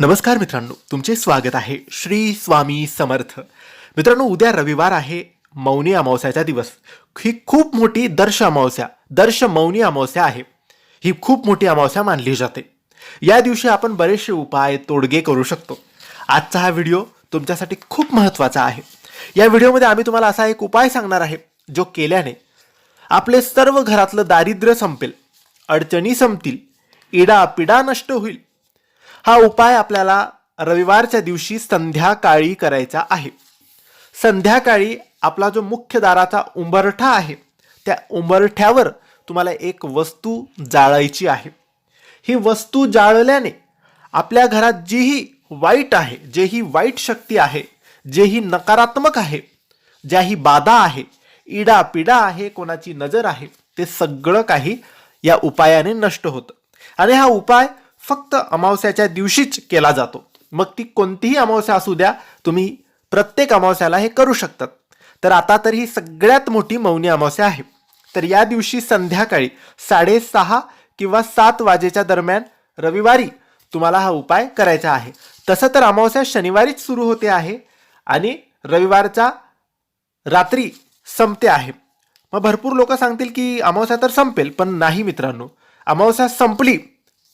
नमस्कार मित्रांनो तुमचे स्वागत आहे श्री स्वामी समर्थ. मित्रांनो उद्या रविवार आहे मौनी अमावस्याचा दिवस. ही खूप मोठी दर्श अमावस्या दर्श मौनी अमावस्या आहे. ही खूप मोठी अमावस्या मानली जाते. या दिवशी आपण बरेचसे उपाय तोडगे करू शकतो. आजचा हा व्हिडिओ तुमच्यासाठी खूप महत्त्वाचा आहे. या व्हिडिओमध्ये आम्ही तुम्हाला असा एक उपाय सांगणार आहे जो केल्याने आपले सर्व घरातलं दारिद्र्य संपेल अडचणी संपतील इडा पिडा नष्ट होईल हा उपाय आपल्याला रविवारच्या दिवशी संध्याकाळी करायचा आहे. संध्याकाळी आपला जो मुख्य दाराचा उंबरठा आहे त्या उंबरठ्यावर तुम्हाला एक वस्तू जाळायची आहे. ही वस्तू जाळल्याने आपल्या घरात जीही वाईट आहे जेही वाईट शक्ती आहे जेही नकारात्मक आहे ज्याही बाधा आहे इडा पिडा आहे कोणाची नजर आहे ते सगळं काही या उपायाने नष्ट होतं. आणि हा उपाय फक्त अमावस्याच्या दिवशीच केला जातो. मग ती कोणतीही अमावस्या असू द्या तुम्ही प्रत्येक अमावस्याला हे करू शकतात. तर आता तर ही सगळ्यात मोठी मौनी अमावस्या आहे. तर या दिवशी संध्याकाळी साडेसहा किंवा सात वाजेच्या दरम्यान रविवारी तुम्हाला हा उपाय करायचा आहे. तसं तर अमावस्या शनिवारीच सुरू होते आहे आणि रविवारचा रात्री संपते आहे. मग भरपूर लोक सांगतील की अमावस्या तर संपेल पण नाही मित्रांनो. अमावस्या संपली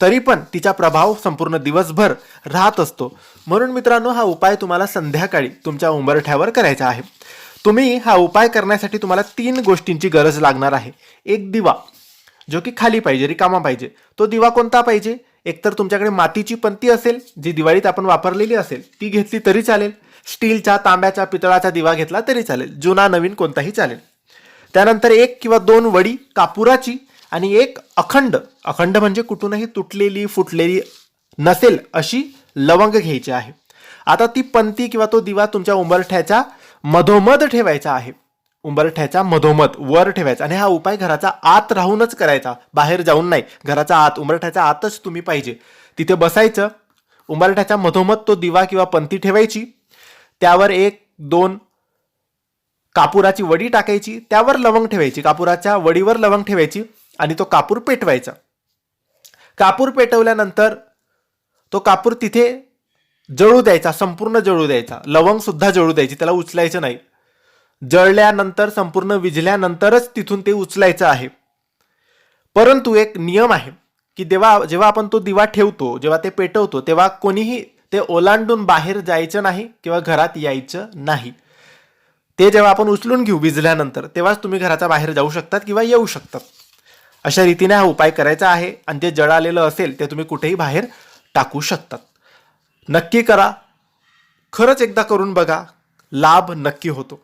तरी पण तिचा प्रभाव संपूर्ण दिवसभर राहत असतो. म्हणून मित्रांनो हा उपाय तुम्हाला संध्याकाळी तुमच्या उंबरठ्यावर करायचा आहे. तुम्ही हा उपाय करण्यासाठी तुम्हाला तीन गोष्टींची गरज लागणार आहे. एक दिवा जो की खाली पाहिजे रिकामा पाहिजे. तो दिवा कोणता पाहिजे? एकतर तुमच्याकडे मातीची पंती असेल जी दिवाळीत आपण वापरलेली असेल ती घेतली तरी चालेल. स्टीलच्या तांब्याच्या पितळाचा दिवा घेतला तरी चालेल. जुना नवीन कोणताही चालेल. त्यानंतर एक किंवा दोन वडी कापुराची आणि एक अखंड अखंड म्हणजे कुठूनही तुटलेली फुटलेली नसेल अशी लवंग घ्यायची आहे. आता ती पंती किंवा तो दिवा तुमच्या उंबरठ्याच्या मधोमध ठेवायचा आहे. उंबरठ्याच्या मधोमध वर ठेवायचा. आणि हा उपाय घराचा आत राहूनच करायचा. बाहेर जाऊन नाही. घराचा आत उंबरठ्याच्या आतच तुम्ही पाहिजे. तिथे बसायचं. उंबरठ्याच्या मधोमध तो दिवा किंवा पंती ठेवायची. त्यावर एक दोन कापुराची वडी टाकायची. त्यावर लवंग ठेवायची. कापुराच्या वडीवर लवंग ठेवायची. आणि तो कापूर पेटवायचा. कापूर पेटवल्यानंतर तो कापूर तिथे जळू द्यायचा संपूर्ण जळू द्यायचा. लवंगसुद्धा जळू द्यायची त्याला उचलायचं नाही. जळल्यानंतर संपूर्ण विझल्यानंतरच तिथून ते उचलायचं आहे. परंतु एक नियम आहे की देवा जेव्हा आपण तो दिवा ठेवतो जेव्हा ते पेटवतो तेव्हा कोणीही ते ओलांडून बाहेर जायचं नाही किंवा घरात यायचं नाही. ते जेव्हा आपण उचलून घेऊ विजल्यानंतर तेव्हाच तुम्ही घराच्या बाहेर जाऊ शकतात किंवा येऊ शकतात. अशा रीतीने हा उपाय करायचा आहे. आणि जे जळालेलं असेल ते तुम्ही कुठेही बाहेर टाकू शकतात. नक्की करा. खरंच एकदा करून बघा. लाभ नक्की होतो.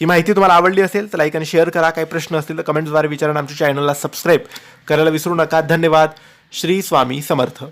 ही माहिती तुम्हाला आवडली असेल तर लाईक आणि शेअर करा. काही प्रश्न असतील तर कमेंट्सद्वारे विचारा. आमच्या चॅनलला सबस्क्राईब करायला विसरू नका. धन्यवाद. श्री स्वामी समर्थ.